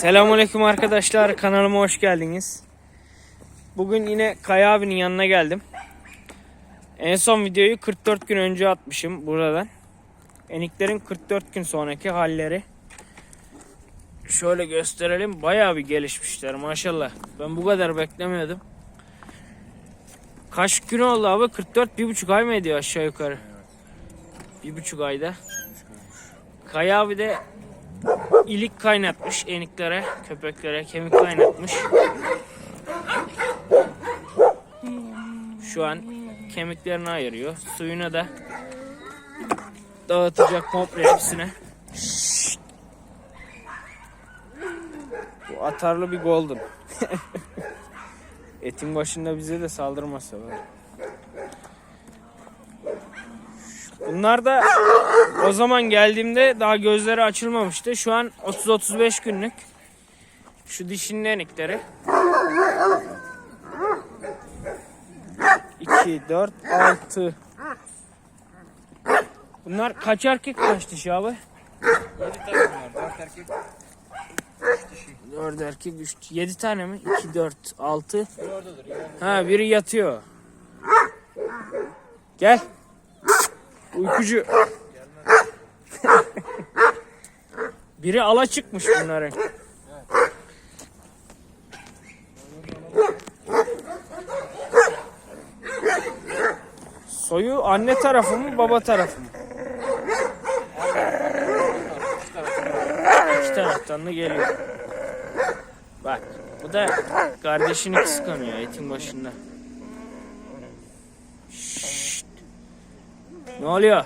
Selamünaleyküm arkadaşlar kanalıma hoş geldiniz. Bugün yine Kaya abinin yanına geldim. En son videoyu 44 gün önce atmışım buradan. Eniklerin 44 gün sonraki halleri. Şöyle gösterelim. Bayağı bir gelişmişler maşallah. Ben bu kadar beklemiyordum. Kaç gün oldu abi? 44 bir buçuk ay mı ediyor aşağı yukarı? Bir buçuk ayda. Kaya abi de ilik kaynatmış eniklere, köpeklere kemik kaynatmış. Şu an kemiklerini ayırıyor. Suyuna da dağıtacak komple hepsine. Bu atarlı bir golden. Etin başında bize de saldırmasa var. Bunlar da o zaman geldiğimde daha gözleri açılmamıştı. Şu an 30-35 günlük. Şu dişinin enikleri. 2, 4, 6. Bunlar kaç erkek kaç dişi abi? 7 tane var. 4 erkek. 4 erkek 3. 7 tane mi? 2, 4, 6. Biri oradadır. Yani Ha biri yatıyor. Gel. Uykucu. biri ala çıkmış bunların. Soyu anne tarafı mı baba tarafı mı? İki taraftan da geliyor. Bak bu da kardeşini kıskanıyor etin başında. Ne oluyor?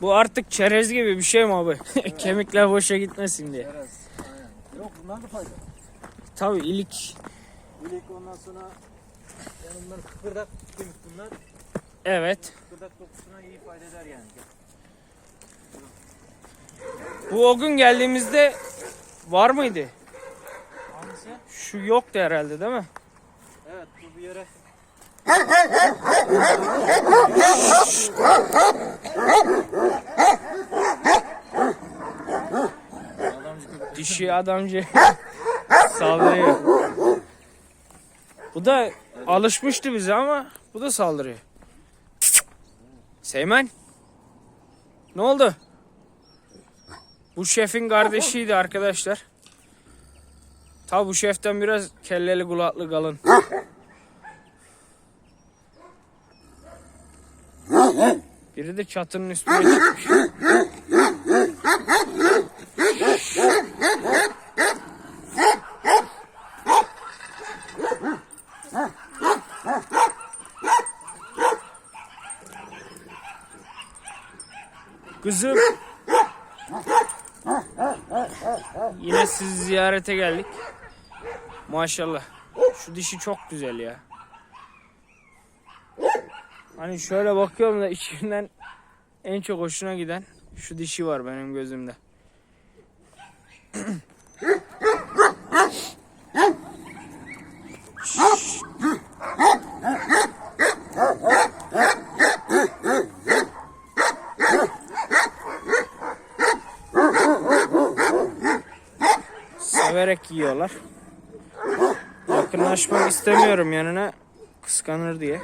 Bu artık çerez gibi bir şey mi abi? Kemikler boşa gitmesin diye. biraz. Aynen. Yok bunlar da fayda. Tabii ilik. Bilek ondan sonra yani bunlar kıkırdak kemik bunlar. Evet. Kıkırdak dokusuna iyi fayda eder yani. Bu o gün geldiğimizde var mıydı? Hangisi? Şu yoktu herhalde değil mi? Evet bu bir yere. Dişi adamcı saldırıyor. Bu da alışmıştı bize ama bu da saldırıyor. Seymen. Ne oldu? Bu şefin kardeşiydi arkadaşlar. Tabi bu şeften biraz kelleli kulaklı kalın. Biri de çatının üstüne çıkmış. Kızım. Yine sizi ziyarete geldik. Maşallah. Şu dişi çok güzel ya. Hani şöyle bakıyorum da içinden en çok hoşuna giden şu dişi var benim gözümde. İstemiyorum yanına kıskanır diye.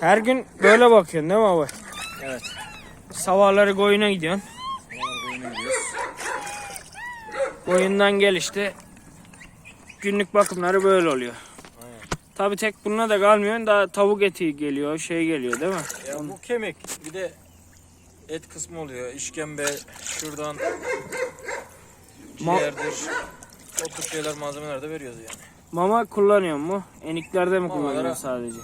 Her gün böyle bakıyorsun değil mi abi? Evet. Sabahları koyuna gidiyorsun. Koyundan gel işte. Günlük bakımları böyle oluyor. Aynen. Tabi tek bununla da kalmıyor. Daha tavuk eti geliyor, şey geliyor değil mi? Ya bu kemik bir de et kısmı oluyor. İşkembe şuradan Ma- ciğerdir. O tür şeyler malzemeler de veriyoruz yani. Mama kullanıyor mu? Eniklerde mi Mamalara- kullanıyor sadece?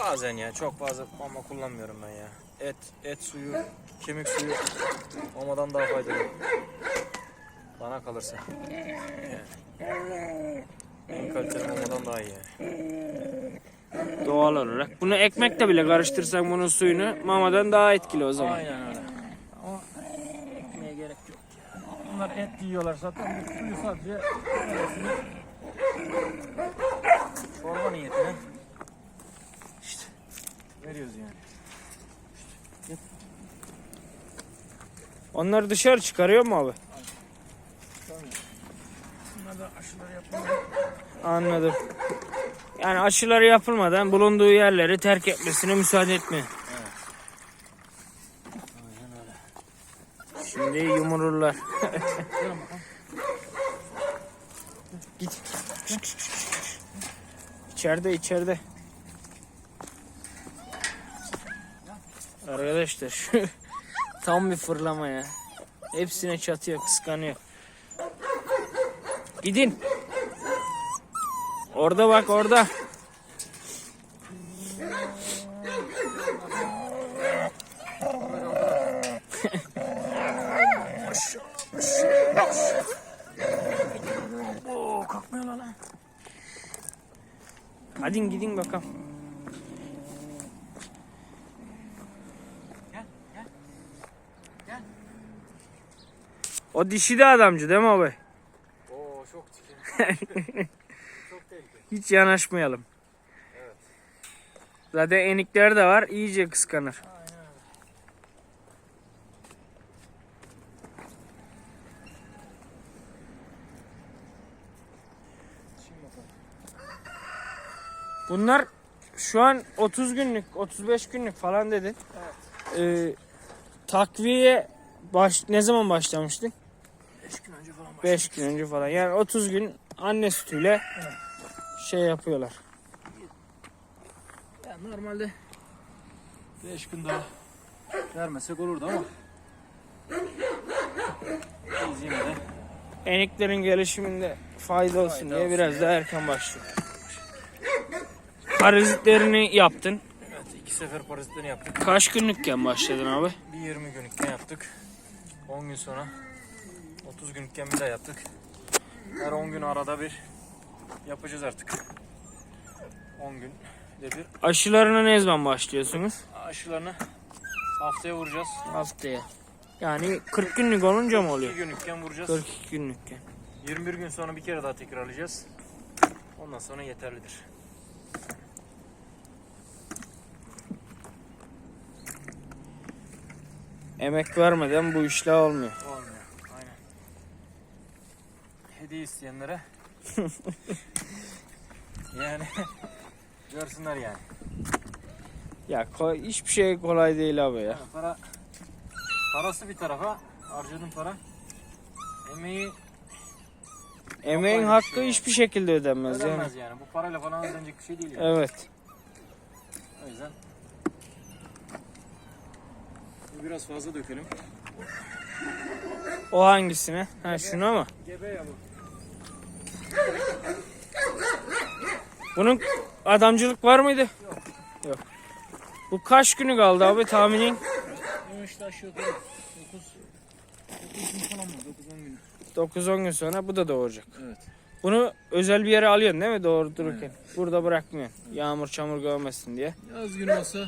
Bazen ya çok fazla ama kullanmıyorum ben ya. et, et suyu, kemik suyu mamadan daha faydalı. Bana kalırsa. Yani. En kaliteli mamadan daha iyi yani. Doğal olarak. Bunu ekmekle bile karıştırsak bunun suyunu mamadan daha etkili o zaman. Aynen öyle. Ama ekmeğe gerek yok ya. Bunlar et yiyorlar zaten. Bu suyu sadece çorba niyetine veriyoruz yani. Onları dışarı çıkarıyor mu abi? Bunlar da aşıları yapmıyor. Anladım. Yani aşıları yapılmadan bulunduğu yerleri terk etmesine müsaade. Aynen öyle. Şimdi yumururlar. Git. İçeride içeride. Arkadaşlar şu tam bir fırlama ya. Hepsine çatıyor, kıskanıyor. Gidin. Orada bak orada. Oo kalkmıyorlar lan. Hadi gidin bakalım. Gel gel. Gel. O dişi de adamcı değil mi abi? Oo çok tehlikeli. çok tehlikeli. Hiç yanaşmayalım. Evet. Zaten enikler de var. iyice kıskanır. Aynen. Bunlar şu an 30 günlük, 35 günlük falan dedin. Ee, takviye baş, ne zaman başlamıştın? 5 gün önce falan 5 gün önce falan. Yani 30 gün anne sütüyle şey yapıyorlar. Ya normalde 5 gün daha vermesek olurdu ama biz yine de Eniklerin gelişiminde fayda olsun Fayda diye olsun biraz daha erken başlıyor. Parazitlerini yaptın. evet, iki sefer parazitlerini yaptık. Kaç günlükken başladın abi? Bir 20 günlükken yaptık. 10 gün sonra 30 günlükken bir daha yaptık. Her 10 gün arada bir yapacağız artık. 10 gün de bir Aşılarına ne zaman başlıyorsunuz? aşılarını haftaya vuracağız. Haftaya. Yani 40 günlük olunca mı 2 oluyor? günlükken vuracağız. 42 günlükken. 21 gün sonra bir kere daha tekrarlayacağız. Ondan sonra yeterlidir. Emek vermeden bu işler olmuyor. Olmuyor. Aynen. Hediye isteyenlere yani görsünler yani. Ya ko- hiçbir şey kolay değil abi ya. Yani para parası bir tarafa harcadığın para emeği Emeğin Kolay hakkı şey yani. hiçbir şekilde ödenmez yani. ödenmez yani. Bu parayla falan ödenecek bir şey değil yani. Evet. O yüzden biraz fazla dökelim. O hangisine? Ha şuna mı? Gebe ya bu. Bunun adamcılık var mıydı? Yok. Yok. Bu kaç günü kaldı abi tahminin? Bu işte aşağı yukarı 9 9 gün falan mı? 9 10 gün. 9-10 gün sonra bu da doğuracak. Evet. Bunu özel bir yere alıyorsun değil mi doğurdururken? Burada bırakmıyorsun. Yağmur çamur görmesin diye. Yaz günü olsa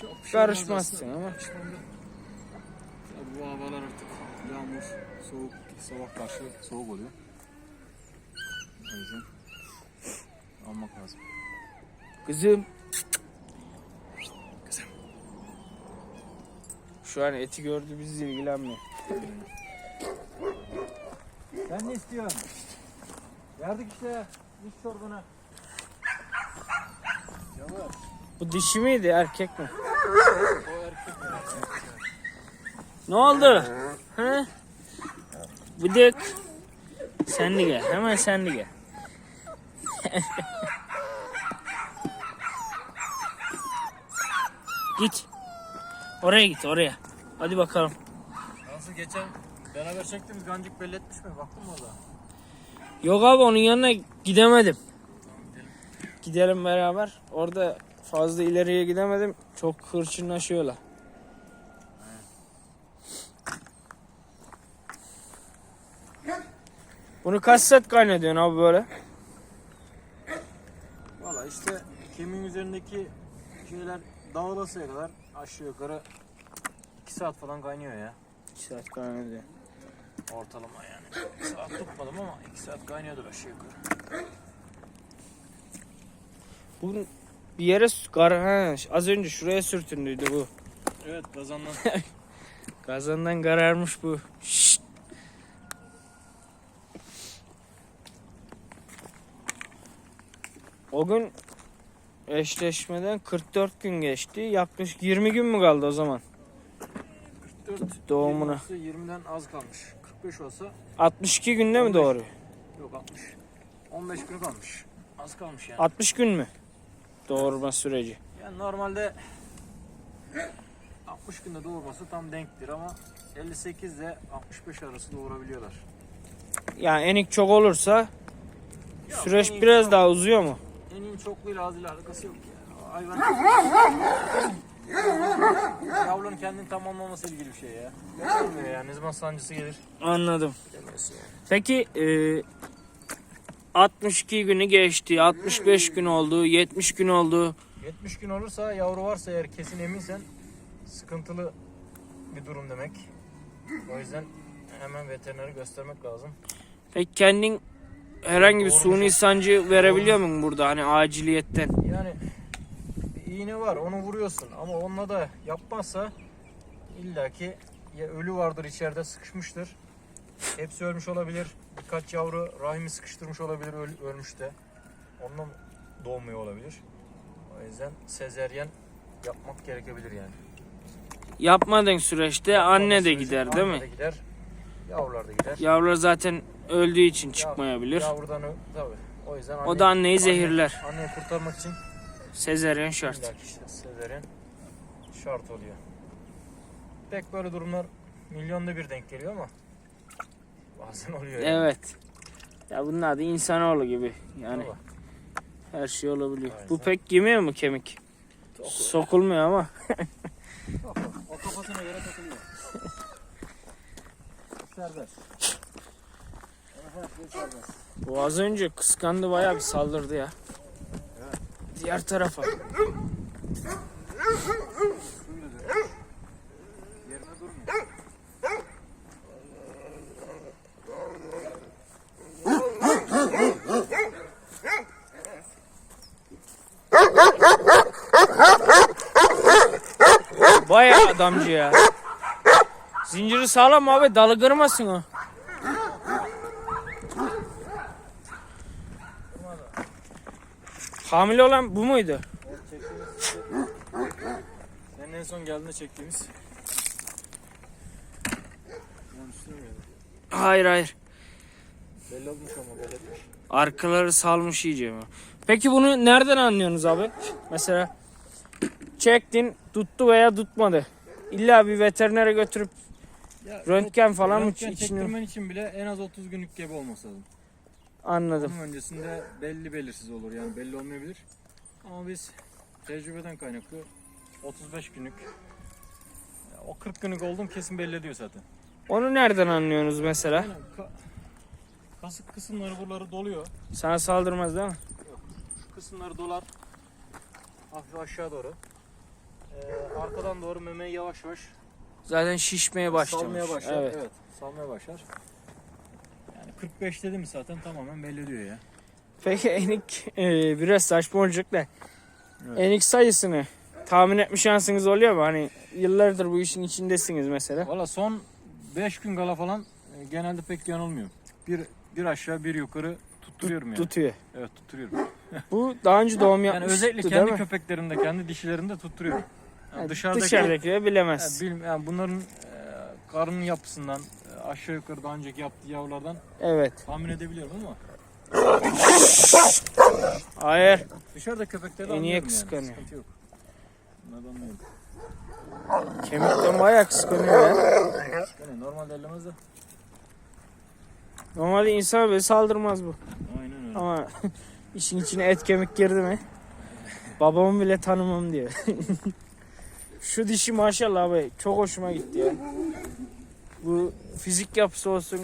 çok bir şey Karışmazsın ama. Tabii bu havalar artık yağmur, soğuk, sabah karşı soğuk oluyor. O yüzden almak lazım. Kızım. Kızım. Şu an eti gördü bizi ilgilenmiyor. Sen ne istiyorsun? Verdik işte iç çorbana. Yavaş. Bu dişi miydi erkek mi? O erkek Ne oldu? He? Bıdık. Sen de gel. Hemen sen de gel. Git. Oraya git oraya. Hadi bakalım. Nasıl geçen beraber çektiğimiz gancık belli etmiş mi? Baktın mı orada? Yok abi onun yanına gidemedim. Gidelim beraber. Orada fazla ileriye gidemedim. Çok hırçınlaşıyorlar. Bunu kaç saat kaynatıyorsun abi böyle? Valla işte kemiğin üzerindeki şeyler dağılasıya kadar aşağı yukarı 2 saat falan kaynıyor ya. 2 saat kaynatıyor. Ortalama yani. 2 saat tutmadım ama 2 saat kaynıyordur aşağı yukarı. Bu bir yere kar ha, az önce şuraya sürtündüydü bu. Evet kazandan. Kazandan kararmış bu. Şşt. O gün eşleşmeden 44 gün geçti. Yaklaşık 20 gün mü kaldı o zaman? 44 Doğumuna. 20'den az kalmış. 45 olsa 62 günde mi 15. doğru? yok 60. 15 gün kalmış. Az kalmış yani. 60 gün mü? Doğurma süreci. Yani normalde 60 günde doğurması tam denktir ama 58 ile 65 arası doğurabiliyorlar. Yani enik çok olursa Yok, süreç biraz daha uzuyor mu? En iyi çokluğuyla azıyla alakası yok ya. Hayvan yavrunun kendini tamamlaması ilgili bir şey ya. Bilmiyor ya. Ne zaman sancısı gelir Anladım. bilemiyorsun yani. Peki e, 62 günü geçti, 65 gün oldu, 70 gün oldu. 70 gün olursa yavru varsa eğer kesin eminsen sıkıntılı bir durum demek. O yüzden hemen veterineri göstermek lazım. Peki kendin herhangi bir suni sancı verebiliyor musun burada hani aciliyetten? Yani bir iğne var onu vuruyorsun ama onunla da yapmazsa illaki ya ölü vardır içeride sıkışmıştır. Hepsi ölmüş olabilir. Birkaç yavru rahimi sıkıştırmış olabilir öl- ölmüş de. Ondan doğmuyor olabilir. O yüzden sezeryen yapmak gerekebilir yani. Yapmadığın süreçte anne de Süreci- gider değil anne mi? de gider. Yavrular da gider. Yavrular zaten öldüğü için çıkmayabilir. Yavrudan ö- tabii. O yüzden O da anneyi anne- zehirler. Anneyi kurtarmak için Sezeryen şart. işte sezeryen şart oluyor. Pek böyle durumlar milyonda bir denk geliyor ama bazen oluyor. yani. Evet. Ya bunlar da insanoğlu gibi. Yani Tabii. her şey olabiliyor. Aynen. Bu pek yemiyor mu kemik? Sokulmuyor ama. O kafasına göre takılıyor. serbest. Bu az önce kıskandı bayağı bir saldırdı ya. Diğer tarafa. Bayağı adamcı ya. Zinciri sağlam abi dalı kırmasın o. Hamile olan bu muydu? Evet, çektiğimiz Senin en son geldiğinde çektiğimiz. Hayır hayır. Belli olmuş ama belli etmiş. Arkaları salmış iyice mi? Peki bunu nereden anlıyorsunuz abi? Mesela çektin tuttu veya tutmadı. İlla bir veterinere götürüp Ya, röntgen falan mı Röntgen içini çektirmen için bile en az 30 günlük gebe olması lazım. Anladım. Onun öncesinde belli belirsiz olur yani belli olmayabilir. Ama biz tecrübeden kaynaklı 35 günlük o 40 günlük oldum kesin belli ediyor zaten. Onu nereden anlıyorsunuz mesela? Yani ka- kasık kısımları buraları doluyor. Sana saldırmaz değil mi? Şu kısımları dolar. Hafif aşağı doğru. Ee, arkadan doğru memeyi yavaş yavaş Zaten şişmeye başlamış. salmaya başlar. Evet. Evet. salmaya başlar. Yani 45 dedi mi zaten tamamen belli ediyor ya. Peki enik e, biraz saçma olacak da Evet. enik sayısını tahmin etme şansınız oluyor mu? Hani yıllardır bu işin içindesiniz mesela. Valla son 5 gün kala falan e, genelde pek yanılmıyor. Bir, bir aşağı bir yukarı tutturuyorum yani. Tutuyor. Evet tutturuyorum. Bu daha önce doğum Yani yapmıştı özellikle değil kendi mi? köpeklerimde, kendi dişlerimde tutturuyorum. Yani Yani dışarıdaki, Dışarıdakileri bilemez. yani, bil- yani bunların e, karnının yapısından aşağı yukarı daha önceki yaptığı yavrulardan Evet. tahmin edebiliyorum ama Hayır. dışarıda köpeklerde En iyi anlıyorum kıskanıyor. yani. Sıkıntı yok. Bunlardan anlıyorum. Kemikten bayağı kıskanıyor ya. Yani normalde ellemez de. Normalde insan böyle saldırmaz bu. Aynen öyle. Ama işin içine et kemik girdi mi? Babamı bile tanımam diyor. Şu dişi maşallah abi çok hoşuma gitti ya. Bu fizik yapısı olsun,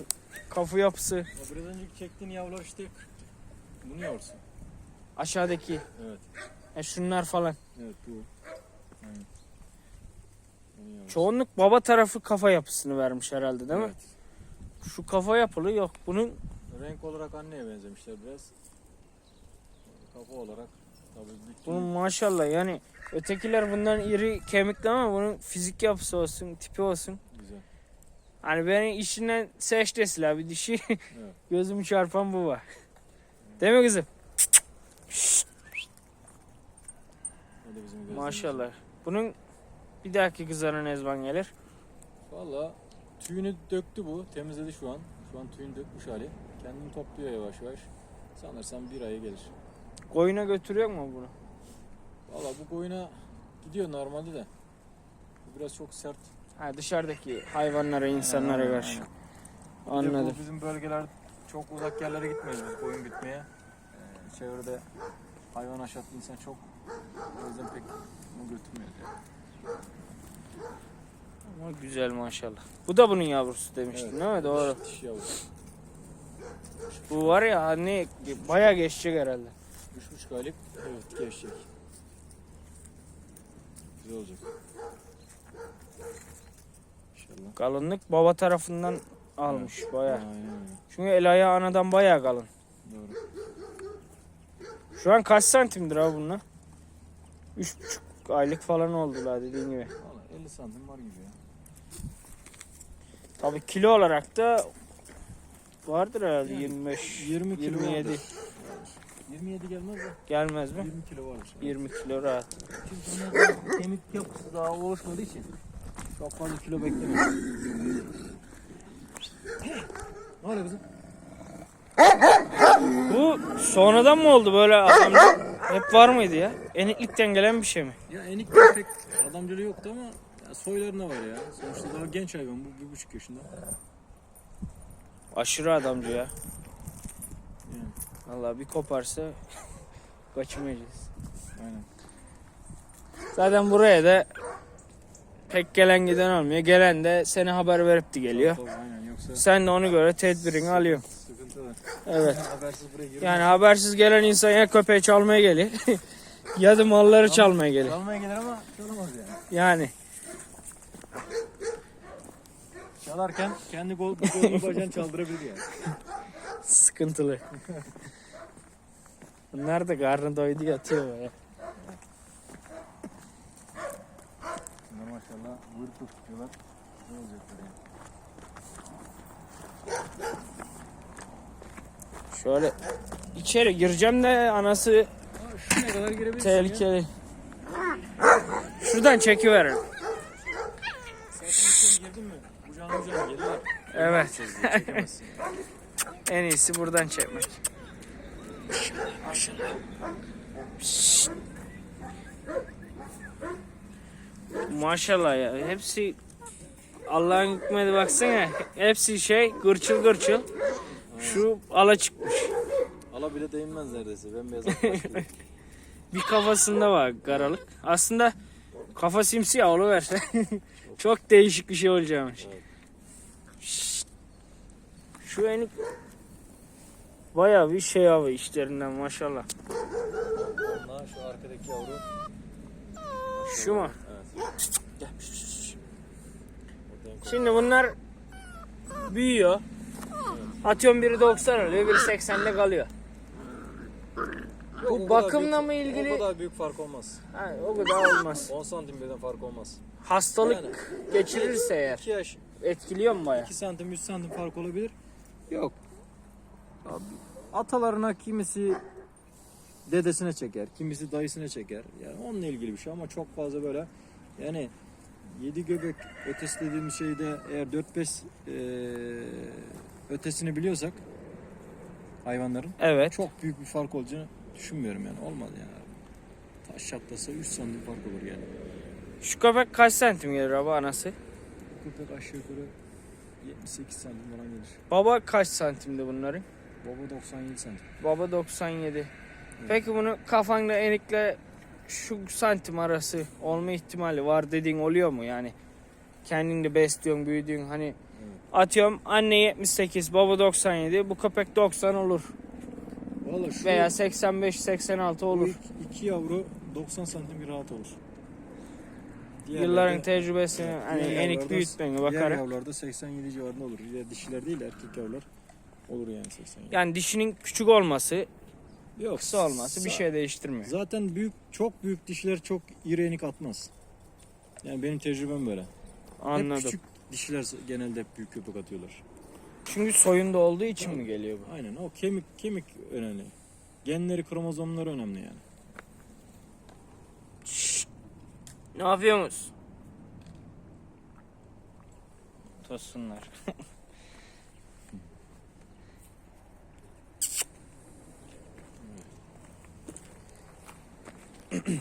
kafa yapısı. Ya biraz önceki çektiğin yavrular işte bunu yavrusu. Aşağıdaki. Evet. E şunlar falan. Evet bu. Aynen. Çoğunluk baba tarafı kafa yapısını vermiş herhalde değil mi? Evet. Şu kafa yapılı yok. Bunun Renk olarak anneye benzemişler biraz. Kafa olarak tabii bunun maşallah yani ötekiler bundan iri kemikli ama bunun fizik yapısı olsun, tipi olsun. Hani beni işinden seç deseler bir dişi. Gözümü çarpan bu var. Değil mi kızım? Maşallah. Bunun bir dahaki kızarı ne zaman gelir? Valla tüyünü döktü bu. Temizledi şu an. Şu an tüyünü dökmüş hali. Kendini topluyor yavaş yavaş. Sanırsam bir aya gelir. Koyuna götürüyor mu bunu? Valla bu koyuna gidiyor normalde de. Bu biraz çok sert. Ha dışarıdaki hayvanlara, insanlara Aynen, karşı. aynen. Anladım. Bu bizim bölgeler çok uzak yerlere gitmiyoruz biz koyun gütmeye. Ee, çevrede hayvan aşatlı insan çok. O yüzden pek bunu götürmüyoruz yani. Ama güzel maşallah. Bu da bunun yavrusu demiştin Evet. değil mi? Doğru. Diş yavrusu. Bu var ya anne bayağı geçecek herhalde. Üç buçuk aylık. Evet gevşek. Güzel olacak. Kalınlık baba tarafından almış bayağı. Çünkü el ayağı anadan bayağı kalın. Doğru. Şu an kaç santimdir abi bunlar? Üç buçuk aylık falan oldular dediğin gibi. Valla 50 santim var gibi ya. Tabii kilo olarak da vardır herhalde 25, 20 kilo 27 vardır. 27 gelmez de gelmez mi? 20 kilo vardır. 20 kilo rahat. Çünkü bunlar kemik yapısı daha oluşmadığı için çok fazla kilo beklemiyor. Ne oluyor kızım? Bu sonradan mı oldu böyle adamda? Hep var mıydı ya? Eniklikten gelen bir şey mi? Ya enik pek adamcılığı yoktu ama ya soylarına var ya. Sonuçta daha genç hayvan bu bir buçuk yaşında. Aşırı adamcı ya. Yani, Vallahi bir koparsa kaçamayacağız. aynen. Zaten buraya da pek gelen giden olmuyor. Gelen de seni haber verip de geliyor. Tabii, aynen yoksa Sen de ona göre tedbirini alıyorsun. sıkıntı var. Evet. Habersiz buraya girip Yani habersiz gelen insan ya köpeği çalmaya geliyor ya da malları çalmaya geliyor. Çalmaya gelir ama çalamaz yani. Yani Çalarken kendi gol, golünü bacağını çaldırabilir yani. sıkıntılı. Bunlar da karnı doydu yatıyor ya. Maşallah vır tutuyorlar. Ne olacaklar yani? Şöyle içeri gireceğim de anası şuraya kadar girebilirsin tehlikeli. Şuradan çekiverin. Evet. En iyisi buradan çekmek. Maşallah. Şşt. Maşallah ya. Hepsi Allah'ın hikmeti baksana. Hepsi şey gırçıl gırçıl. Şu ala çıkmış. Ala bile değinmez neredeyse. Ben beyaz Bir kafasında var karalık. Aslında kafa simsiyah oluverse çok değişik bir şey olacakmış. Evet. Şu enik bayağı bir şey abi işlerinden maşallah. Onlar şu arkadaki yavru. Şu mu? Gel. Şimdi bunlar büyüyor. Atıyorum biri 90 oluyor, biri 80'de kalıyor. Bu bakımla büyük- mı ilgili? O kadar büyük fark olmaz. Ha, o kadar olmaz. 10 santim birden fark olmaz. Hastalık Yani. geçirirse eğer 2 yaş, etkiliyor mu baya? 2 santim, 3 santim fark olabilir. Yok. Abi, atalarına kimisi dedesine çeker, kimisi dayısına çeker. Yani onunla ilgili bir şey ama çok fazla böyle yani 7 göbek ötesi dediğimiz şeyde eğer 4-5 eee, ötesini biliyorsak hayvanların Evet. çok büyük bir fark olacağını düşünmüyorum yani. Olmaz yani. Taş çatlasa 3 santim fark olur yani. Şu köpek kaç santim gelir abi anası? Köpek aşağı yukarı 78 santim falan gelir. Baba kaç santimdi bunların? Baba 97 santim. Baba 97. Peki bunu kafanda enikle şu santim arası olma ihtimali var dediğin oluyor mu yani? Kendin de besliyorsun, büyüdüğün hani Atıyorum anne 78, baba 97. Bu köpek 90 olur. Valla şu Veya 85-86 bu olur. iki, iki yavru 90 santim bir rahat olur. Yılların Diğerleri- tecrübesine hani diğer enik yavrularda- büyütmene Diğer bakarak. yavrularda 87 civarında olur. Ya dişiler değil erkek yavrular olur yani 87. Yani dişinin küçük olması, Yok kısa olması bir şey değiştirmiyor. Zaten büyük çok büyük dişiler çok iri enik atmaz. Yani benim tecrübem böyle. Hep Anladım. küçük dişiler genelde hep büyük köpek atıyorlar. Çünkü soyunda olduğu için mi geliyor bu? Aynen o kemik kemik önemli. Genleri kromozomları önemli yani. Ne yapıyorsunuz? Tosunlar.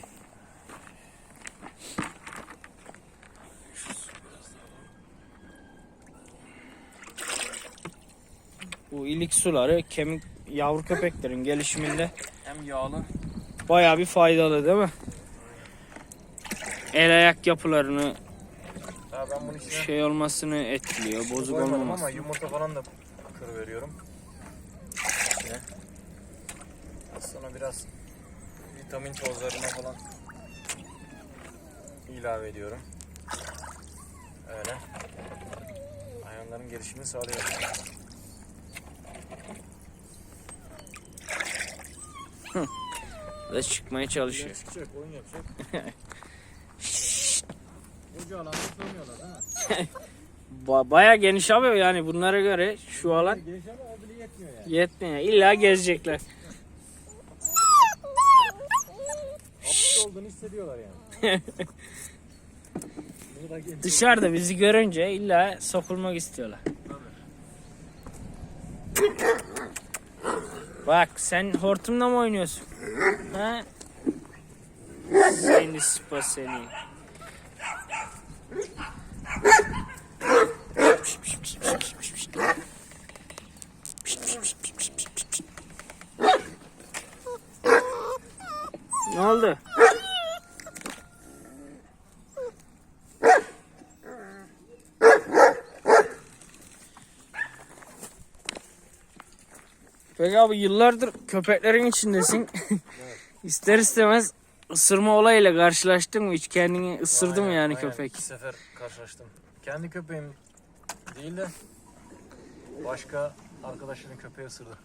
Bu ilik suları kemik yavru köpeklerin gelişiminde Hem yağlı. Bayağı bir faydalı değil mi? El ayak yapılarını Ha ben bunu içine şey olmasını etkiliyor, bozuk koymadım olmaması. ama yumurta falan da kır veriyorum. İçine. Sonra biraz vitamin tozlarına falan ilave ediyorum. Öyle. Hayvanların gelişimini sağlıyor. Da çıkmaya çalışıyor. Çıkacak, oyun yapacak. Koca alanda sığmıyorlar değil mi? Ba- bayağı geniş abi yani bunlara göre şu alan Genç ama o bile yetmiyor yani. yetmiyor. İlla gezecekler. Hissediyorlar yani. Dışarıda bizi görünce illa sokulmak istiyorlar. Bak sen hortumla mı oynuyorsun? Ha? Seni sıpa seni. Ne oldu? Peki abi yıllardır köpeklerin içindesin. İster istemez ısırma olayıyla karşılaştın mı? Hiç kendini ısırdı mı yani aynen. köpek? İki sefer karşılaştım. Kendi köpeğim değil de başka arkadaşının köpeği ısırdı.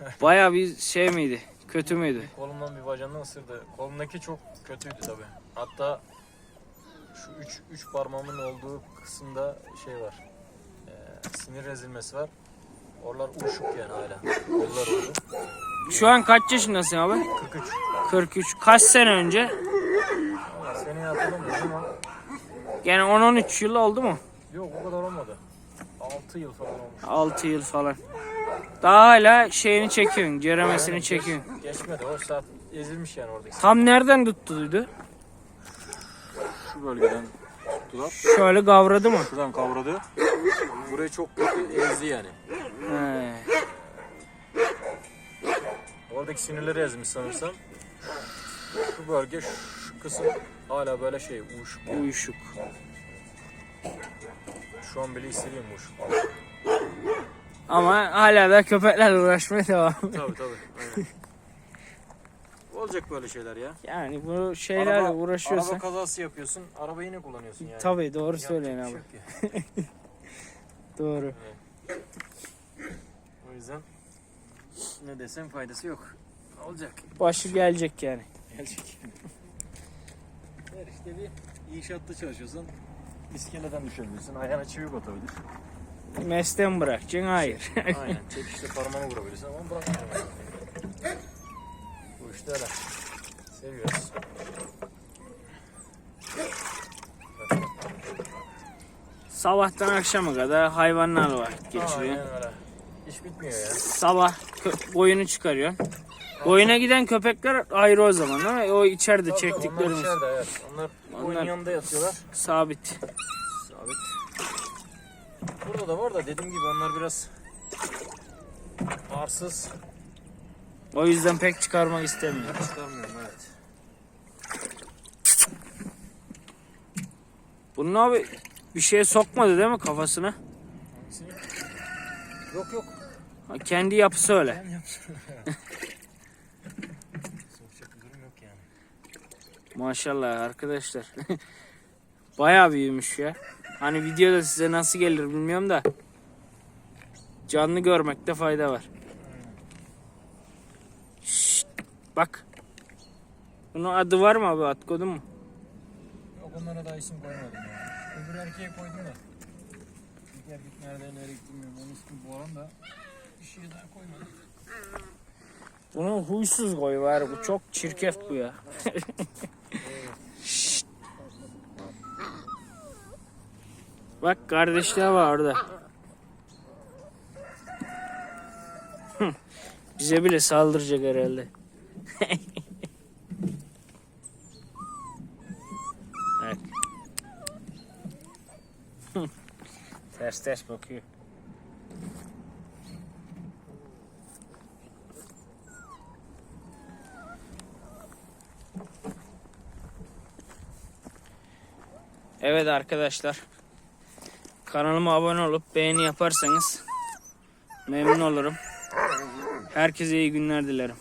Baya bir şey miydi? Kötü müydü? Kolumdan bir bacağından ısırdı. Kolumdaki çok kötüydü tabi. Hatta şu üç, üç parmağımın olduğu kısımda şey var. Ee, sinir ezilmesi var. Oralar uyuşuk yani hala. Oldu. Şu an kaç yaşındasın abi? 43. 43. Kaç sene önce? Seni hatırlamıyorum ama Yani 10-13 yıl oldu mu? yok o kadar olmadı. 6 yıl falan olmuş. 6 yıl falan. Daha hala şeyini çekiyorsun, ceremesini çekiyorsun. geç- geçmedi o saat ezilmiş yani oradaki. Tam nereden tuttuydu? Şu bölgeden tuttular. Şöyle kavradı mı? Şuradan kavradı. Burayı çok kötü ezdi yani. He. Oradaki sinirleri ezmiş sanırsam. Şu bölge, şu kısım hala böyle şey uyuşuk. yani. Uyuşuk. Şu an bile hissediyorum uyuşuk. Ama hala da köpeklerle uğraşmaya devam. Tabii tabii. Aynen. Olacak böyle şeyler ya. Yani bu şeylerle uğraşıyorsan. Araba kazası yapıyorsun, arabayı yine kullanıyorsun yani. Tabii doğru Yapacak söyleyin bir abi. şey yok. Doğru. O yüzden ne desem faydası yok. Olacak. Başı gelecek yani. Gelecek. Eğer işte bir inşaatta çalışıyorsan iskeleden düşebilirsin. Ayağına çivi batabilir. Mesleği bırakacaksın? Hayır. Aynen. Çekişte parmağını vurabilirsin ama bırakmayacağım. Bu işte öyle. Seviyoruz. Sabahtan akşama kadar hayvanlar var geçiriyor. Hiç bitmiyor ya. Sabah koyunu çıkarıyorsun. Koyuna giden köpekler ayrı o zaman mi? O içeride Onlar çektiklerimiz. içeride evet. Onlar, Onlar- oyun yanında yatıyorlar. Sabit. Sabit. Burada da var da dediğim gibi onlar biraz arsız. O yüzden pek çıkarmak istemiyor. Çıkarmıyorum evet. Bunun abi bir şeye sokmadı değil mi kafasına? Yok yok. Ha, Kendi yapısı öyle. Ben yapsın. Sokacak bir durum yok yani. Maşallah arkadaşlar. Bayağı büyümüş ya. Hani videoda size nasıl gelir bilmiyorum da. Canlı görmekte fayda var. Şşt, bak. Bunun adı var mı abi? At kodun mu? Yok onlara daha isim koymadım ya. Öbür erkeğe koydum da. İlk erkek nerede nereye gitti bilmiyorum. Onun ismi Boran da bir şey daha koymadım. Bunu huysuz koy var. Bu çok çirkef bu ya. Şşt. Bak kardeşler var orada. Bize bile saldıracak herhalde. ters ters bakıyor. Evet arkadaşlar. Kanalıma abone olup beğeni yaparsanız memnun olurum. Herkese iyi günler dilerim.